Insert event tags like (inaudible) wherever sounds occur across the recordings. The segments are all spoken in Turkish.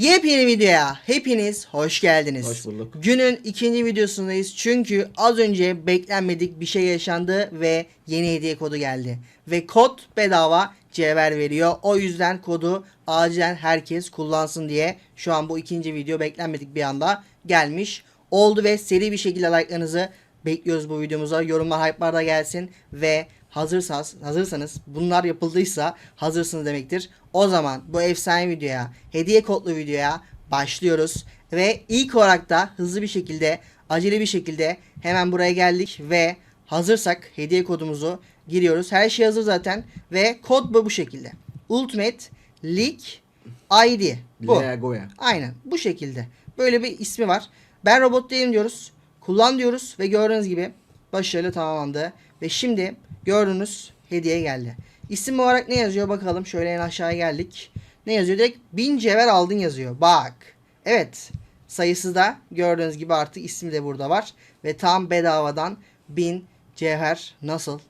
Yepyeni videoya hepiniz hoş geldiniz. Hoş bulduk. Günün ikinci videosundayız çünkü az önce beklenmedik bir şey yaşandı ve yeni hediye kodu geldi. Ve kod bedava cevher veriyor. O yüzden kodu acilen herkes kullansın diye şu an bu ikinci video beklenmedik bir anda gelmiş oldu ve seri bir şekilde like'larınızı bekliyoruz bu videomuza. Yorumlar hype'lar da gelsin ve hazırsanız, hazırsanız bunlar yapıldıysa hazırsınız demektir. O zaman bu efsane videoya, hediye kodlu videoya başlıyoruz. Ve ilk olarak da hızlı bir şekilde, acele bir şekilde hemen buraya geldik ve hazırsak hediye kodumuzu giriyoruz. Her şey hazır zaten ve kod bu bu şekilde. Ultimate League ID. Bu. Legoya. Aynen bu şekilde. Böyle bir ismi var. Ben robot değilim diyoruz. Kullan diyoruz ve gördüğünüz gibi başarılı tamamlandı. Ve şimdi gördüğünüz hediye geldi. İsim olarak ne yazıyor bakalım. Şöyle en aşağıya geldik. Ne yazıyor? Direkt 1000 cevher aldın yazıyor. Bak. Evet. Sayısı da gördüğünüz gibi artık ismi de burada var. Ve tam bedavadan 1000 cevher nasıl?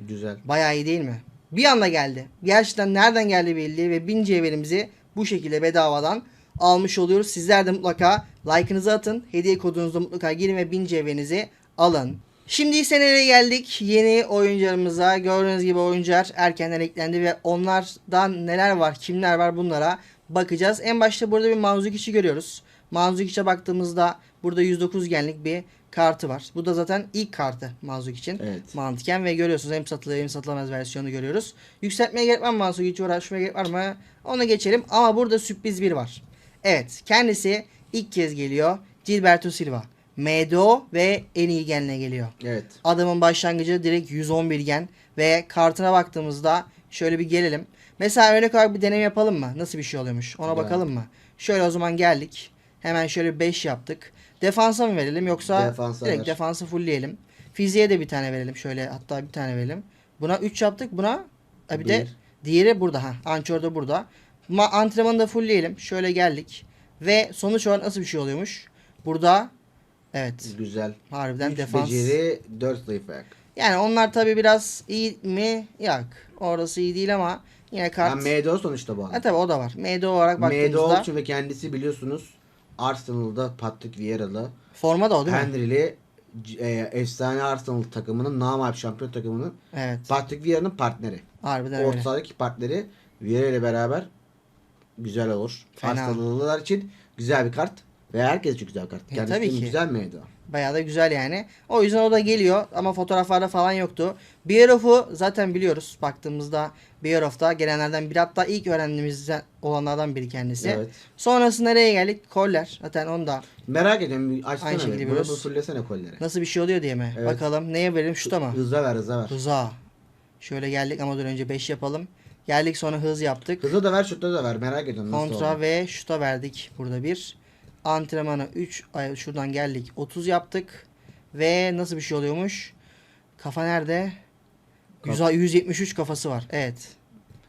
Güzel. Bayağı iyi değil mi? Bir anda geldi. Gerçekten nereden geldi belli ve 1000 cevherimizi bu şekilde bedavadan almış oluyoruz. Sizler de mutlaka like'ınızı atın. Hediye kodunuzu mutlaka girin ve 1000 cevherinizi alın. Şimdi ise nereye geldik? Yeni oyuncularımıza. Gördüğünüz gibi oyuncular erkenden eklendi ve onlardan neler var, kimler var bunlara bakacağız. En başta burada bir Manzukic'i görüyoruz. Manzukic'e baktığımızda burada 109 genlik bir kartı var. Bu da zaten ilk kartı Manzuk için Evet. mantıken ve görüyorsunuz hem satılır hem satılamaz versiyonu görüyoruz. Yükseltmeye gerek var mı Mansur hiç uğraşmaya gerek var mı? Ona geçelim ama burada sürpriz bir var. Evet kendisi ilk kez geliyor. Gilberto Silva. MDO ve en iyi genle geliyor. Evet. Adamın başlangıcı direkt 111 gen ve kartına baktığımızda şöyle bir gelelim. Mesela örnek olarak bir deneme yapalım mı? Nasıl bir şey oluyormuş? Ona bakalım mı? Şöyle o zaman geldik. Hemen şöyle 5 yaptık. Defansa mı verelim yoksa Defansa direkt ver. defansı fullleyelim. Fiziğe de bir tane verelim. Şöyle hatta bir tane verelim. Buna 3 yaptık. Buna ha bir de Bir. diğeri burada ha. Ançor da burada. Ma antrenmanı da fullleyelim. Şöyle geldik. Ve sonuç olarak nasıl bir şey oluyormuş? Burada evet Güzel. harbiden 3 defans. beceri 4 zayıf ayak. Yani onlar tabi biraz iyi mi? Yok. Orası iyi değil ama yine kart. Yani MDO sonuçta bu adam. tabi o da var. MD olarak MDO baktığımızda için ve kendisi biliyorsunuz Arsenal'da Patrick Vieira'lı, forma da o değil? Henry'li e, efsane Arsenal takımının namağlup şampiyon takımının Evet. Patrick Vieira'nın partneri. Harbiden. Orta sahadaki partneri Vieira ile beraber güzel olur. Fena. Arsenal'lılar için güzel bir kart ve herkes için güzel kart. E, Kendisi tabii ki. güzel MDO. Bayağı da güzel yani. O yüzden o da geliyor ama fotoğraflarda falan yoktu. Bierhoff'u zaten biliyoruz. Baktığımızda Bierhoff'ta gelenlerden biri hatta ilk öğrendiğimizden olanlardan biri kendisi. Evet. Sonrası nereye geldik? Koller. Zaten onu da Merak ediyorum. Açsana Aynı şekilde Bunu biliyoruz. bir fullesene kolleri. nasıl bir şey oluyor diye mi? Evet. Bakalım. Neye verelim? Şuta mı? Hıza ver hıza ver. Hıza. Şöyle geldik ama dur önce 5 yapalım. Geldik sonra hız yaptık. Hıza da ver şutta da ver. Merak ediyorum nasıl Kontra oldu. ve şuta verdik. Burada bir. Antrenmanı 3. Ay, şuradan geldik. 30 yaptık. Ve nasıl bir şey oluyormuş? Kafa nerede? Kaf- 100 173 kafası var. Evet.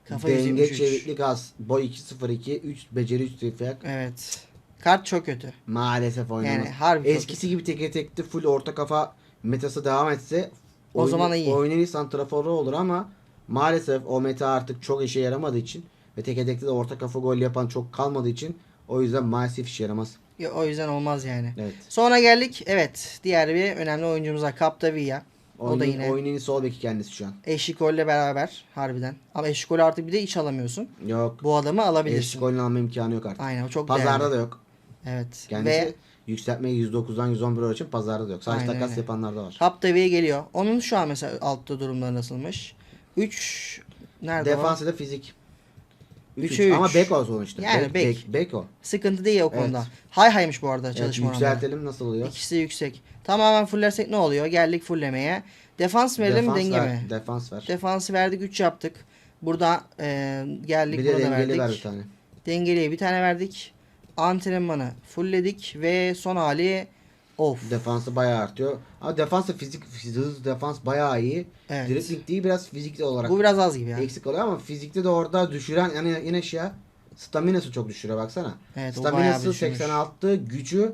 Kafa Denge 173. çeviklik az. Boy 2.02. 3 beceri 3 zayıf ayak. Evet. Kart çok kötü. Maalesef oynamaz. Yani harbi çok Eskisi gibi teke tekli full orta kafa metası devam etse O zaman iyi. Oyunun santraforu olur ama maalesef o meta artık çok işe yaramadığı için ve teke tekli de orta kafa gol yapan çok kalmadığı için o yüzden maalesef işe yaramaz. Ya, O yüzden olmaz yani. Evet. Sonra geldik. Evet. Diğer bir önemli oyuncumuza Capdevia. O da Oyunun, yine oyunun sol beki kendisi şu an. Eşikol'le beraber harbiden. Ama Eşikol artık bir de iç alamıyorsun. Yok. Bu adamı alabilirsin. Eşlik golünü alma imkanı yok artık. Aynen o çok Pazarda değerli. da yok. Evet. Kendisi Ve yükseltmeyi 109'dan 111 euro için pazarda da yok. Sadece Aynen takas öyle. yapanlar da var. Capdevia'ya geliyor. Onun şu an mesela altta durumları nasılmış? 3 nerede Defans ile fizik. Üçe 3 üç. Ama bek o sonuçta. Yani bek, bek. bek. Bek o. Sıkıntı değil o Evet. konuda. Hay haymış bu arada Evet, çalışma oranları. yükseltelim nasıl oluyor? İkisi yüksek. Tamamen fullersek ne oluyor? Geldik fullemeye. Defans verelim Defans denge ver, mi? Defans ver. Defansı verdik 3 yaptık. Burada e, geldik bir de buna da dengeli verdik. ver bir tane. Dengeliye bir tane verdik. Antrenmanı fullledik ve son hali of. Defansı bayağı artıyor. Ama defansı fizik, hız defans bayağı iyi. Evet. Dribbling değil biraz fizikli olarak Bu biraz az gibi ya. eksik oluyor ama fizikte de orada düşüren yani yine şey ya staminası çok düşürüyor baksana. Evet, Staminası düşürmüş. 86, gücü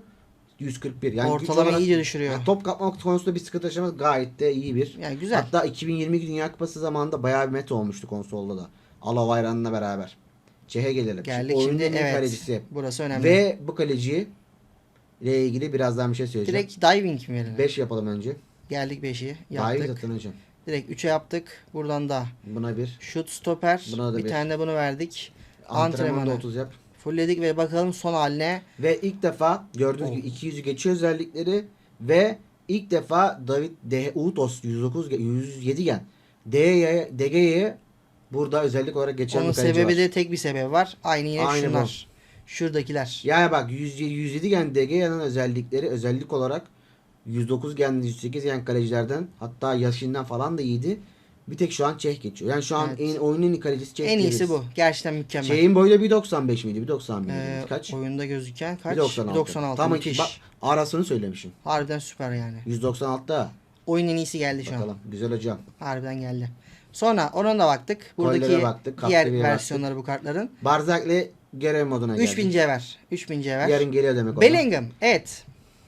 141. Yani Ortalama olarak- iyice düşürüyor. Yani top kapmak konusunda bir sıkıntı yaşamaz gayet de iyi bir. Yani güzel. Hatta 2022 Dünya Kupası zamanında bayağı bir meta olmuştu konsolda da. Alo Bayran'la beraber. Çeh'e gelelim. Geldik şimdi iyi evet. kalecisi. Burası önemli. Ve bu kaleci ile ilgili birazdan bir şey söyleyeceğim. Direkt diving mi verelim? 5 yapalım önce. Geldik 5'i Daha iyi yaptık. zaten hocam. Direkt 3'e yaptık. Buradan da Buna bir. şut stoper. Buna da bir bir. tane de bunu verdik. Antrenmanda Antrenmanı. 30 yap. Fullledik ve bakalım son haline. Ve ilk defa gördüğünüz gibi 200'ü geçiyor özellikleri ve ilk defa David De Utos 109 ge- 107 gen DG'ye burada özellik olarak geçen Onun bir sebebi var. de tek bir sebebi var. Aynı yine Aynı şunlar. Şuradakiler. Yani bak 100, 107 gen DG'nin özellikleri özellik olarak 109 gen 108 gen kalecilerden hatta yaşından falan da iyiydi. Bir tek şu an Çeh geçiyor. Yani şu an Evet. en, oyunun en iyi kalecisi Çeh en iyisi bu. Gerçekten mükemmel. Çeh'in boyu da 1.95 miydi? 1.90 mıydı? Ee, Kaç? Oyunda gözüken kaç? 1.96. 96. Tam müthiş. bak, arasını söylemişim. Harbiden süper yani. 196'da. Oyun en iyisi geldi şu an. Bakalım. Güzel hocam. Harbiden geldi. Sonra ona da baktık. Buradaki Kollere baktık, diğer versiyonları bu kartların. Barzak'le görev moduna geldik. 3000 cevher. 3000 cevher. Yarın geliyor demek o. Bellingham. Evet.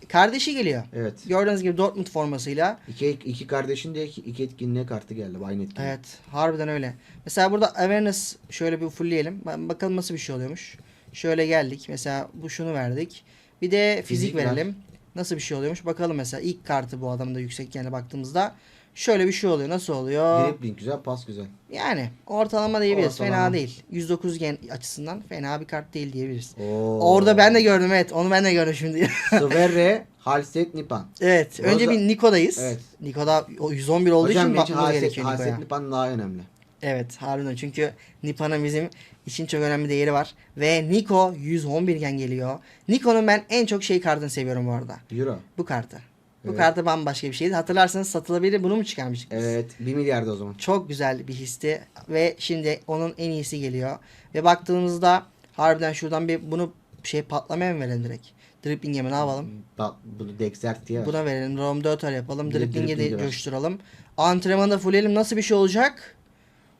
Kardeşi geliyor. Evet. Gördüğünüz gibi Dortmund formasıyla. İki, iki kardeşin de iki, iki etkinliğe kartı geldi. Aynı etkinlik. Evet. Harbiden öyle. Mesela burada awareness şöyle bir fullleyelim. Ba- Bakalım nasıl bir şey oluyormuş. Şöyle geldik. Mesela bu şunu verdik. Bir de fizik, Fizik ver. verelim. Nasıl bir şey oluyormuş. Bakalım mesela ilk kartı bu adamda yüksek yani baktığımızda. Şöyle bir şey oluyor. Nasıl oluyor? Dribbling güzel, pas güzel. Yani ortalama diyebiliriz. Ortalama. Fena değil. 109 gen açısından fena bir kart değil diyebiliriz. Oo. Orada ben de gördüm evet. Onu ben de gördüm şimdi. (laughs) Sverre Halset Nipan. evet. Önce Orada- bir Niko'dayız. Evet. Niko'da o 111 olduğu Hocam için bakmamız Halset, gerekiyor Niko'ya. Halset Nipan daha önemli. Evet harbiden çünkü Nipa'nın bizim için çok önemli değeri var. Ve Niko 111 gen geliyor. Niko'nun ben en çok şey kartını seviyorum bu arada. Euro. Bu kartı. Bu Evet. kartı bambaşka bir şeydi. Hatırlarsanız satılabilir bunu mu çıkarmıştık biz? Evet. 1 milyarda o zaman. Çok güzel bir histi ve şimdi onun en iyisi geliyor. Ve baktığımızda harbiden şuradan bir bunu şey patlamaya mı verelim direkt? Dribbling'e mi ne yapalım? Bak bunu Dexert diye. Buna verelim. Rom 4 yapalım. Bir de coşturalım. Antrenmanda fulleyelim. Nasıl bir şey olacak?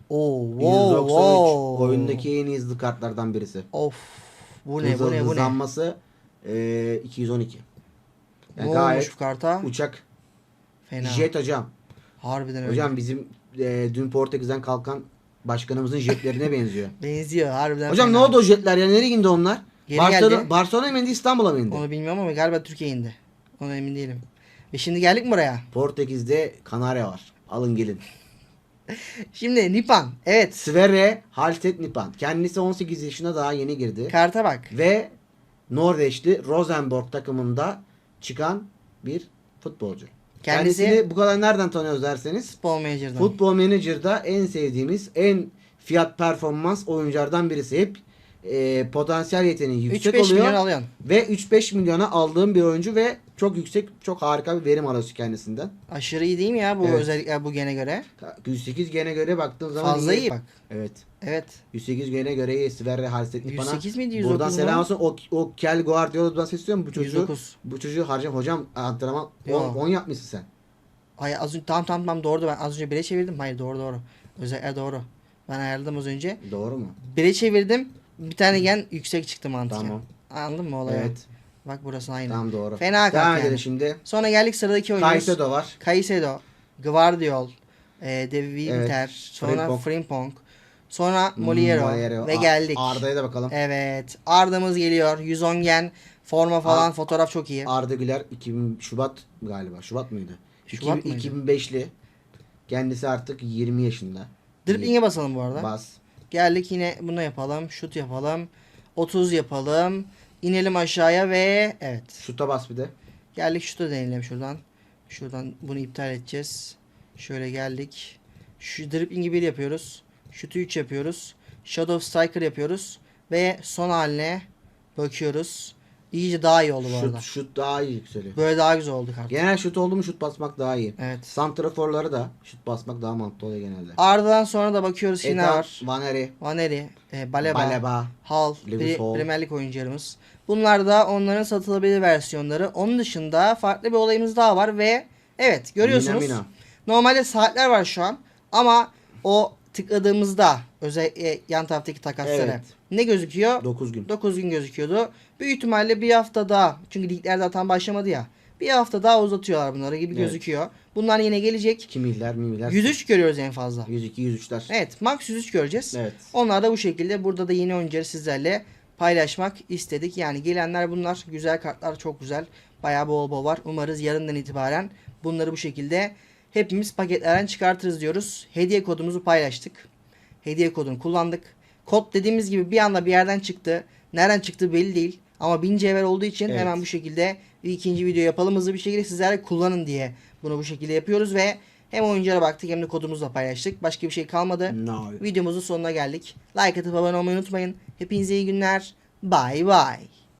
Oo, 193. wow, wow. Oyundaki en hızlı kartlardan birisi. Of. Bu ne Hızlı- bu ne bu ne? Hızlanması e, 212. Ne Yani olmuş gayet bu karta? uçak. Fena. Jet hocam. Harbiden öyle. Hocam bizim e, dün Portekiz'den kalkan başkanımızın jetlerine (laughs) benziyor. Benziyor harbiden Hocam ne fena. oldu o jetler ya? Nereye indi onlar? Geri Barcelona, geldi. Barcelona'ya mı indi İstanbul'a mı indi? Onu bilmiyorum ama galiba Türkiye indi. Ona emin değilim. Ve şimdi geldik mi buraya? Portekiz'de Kanarya var. Alın gelin. (laughs) Şimdi Nipan. Evet. Sverre Halset Nipan. Kendisi 18 yaşına daha yeni girdi. Karta bak. Ve Norveçli Rosenborg takımında çıkan bir futbolcu. Kendisi- Kendisini bu kadar nereden tanıyoruz derseniz Futbol Manager'dan. Football Manager'da en sevdiğimiz en fiyat performans oyunculardan birisi. Hep e, potansiyel yeteneği yüksek 3-5 oluyor. milyon alıyorsun. Ve 3-5 milyona aldığım bir oyuncu ve çok yüksek, çok harika bir verim alıyorsun kendisinden. Aşırı iyi değil mi ya bu Evet. özellikle bu gene göre? 108 gene göre baktığın zaman Fazla iyi bak. Evet. Evet. 108 gene göre iyi. Sverre Halset Nipan'a. 108 miydi, 109 Buradan mu? selam olsun. O, o Kel Guardiola'dan sesleniyorum. Bu çocuğu, 109. bu çocuğu harcam. Hocam antrenman Yo. 10 yapmışsın sen. Ay az önce tam tam tam doğru ben az önce bire çevirdim. Hayır doğru doğru. Özellikle doğru. Ben ayarladım az önce. Doğru mu? Bire çevirdim. Bir tane gen yüksek çıktı mantıken. Tamam. Anladın mı olayı? Evet. Bak burası aynı. Tamam doğru. Fena Devam yani. edelim şimdi. Sonra geldik sıradaki oyunumuz. Caicedo var. Caicedo, Guardiol, e, De Winter, Evet, sonra Frimpong. Frimpong, sonra Moliero, Moliero. ve A- geldik. Arda'ya da bakalım. Evet. Arda'mız geliyor. 110 gen. Forma falan Ar- fotoğraf çok iyi. Arda Güler 2000 Şubat galiba. Şubat mıydı? Şubat 2000 mıydı? 2005'li. Kendisi artık 20 yaşında. Dribling'e basalım bu arada. Bas. Geldik yine bunu yapalım. Şut yapalım. 30 yapalım. İnelim aşağıya ve evet. Şuta bas bir de. Geldik şutu deneyelim şuradan. Şuradan bunu iptal edeceğiz. Şöyle geldik. Şu dribblingi 1 yapıyoruz. Şutu 3 yapıyoruz. Shadow Striker yapıyoruz. Ve son haline bakıyoruz. İyice daha iyi oldu bu arada. Şut, şut daha iyi yükseliyor. Böyle daha güzel oldu kart. Genel şut oldu mu şut basmak daha iyi. Evet. Santraforları da şut basmak daha mantıklı oluyor genelde. Ardından sonra da bakıyoruz yine Eta, var. Vaneri, Vaneri, e, Baleba, Baleba. Hall. Premier Lig oyuncularımız. Bunlar da onların satılabilir versiyonları. Onun dışında farklı bir olayımız daha var ve evet görüyorsunuz. Mina Mina. Normalde saatler var şu an ama o tıkladığımızda özellikle yan taraftaki takaslara Evet. ne gözüküyor? 9 gün. 9 gün gözüküyordu. Büyük ihtimalle bir hafta daha çünkü ligler tam başlamadı ya. Bir hafta daha uzatıyorlar bunları gibi Evet. gözüküyor. Bunlar yine gelecek. Kimihler, mimiler. 103 görüyoruz en fazla. 102, 103'ler. Evet max 103 göreceğiz. Evet. Onlar da bu şekilde burada da yeni oyuncuları sizlerle paylaşmak istedik. Yani gelenler bunlar. Güzel kartlar çok güzel. Bayağı bol bol var. Umarız yarından itibaren bunları bu şekilde hepimiz paketlerden çıkartırız diyoruz. Hediye kodumuzu paylaştık. Hediye kodunu kullandık. Kod dediğimiz gibi bir anda bir yerden çıktı. Nereden çıktı belli değil. Ama 1000 cevher olduğu için Evet. hemen bu şekilde bir ikinci video yapalım hızlı bir şekilde sizlerle kullanın diye bunu bu şekilde yapıyoruz ve hem oyunculara baktık hem de kodumuzu da paylaştık. Başka bir şey kalmadı. No. Videomuzun sonuna geldik. Like atıp abone olmayı unutmayın. Hepinize iyi günler. Bye bye.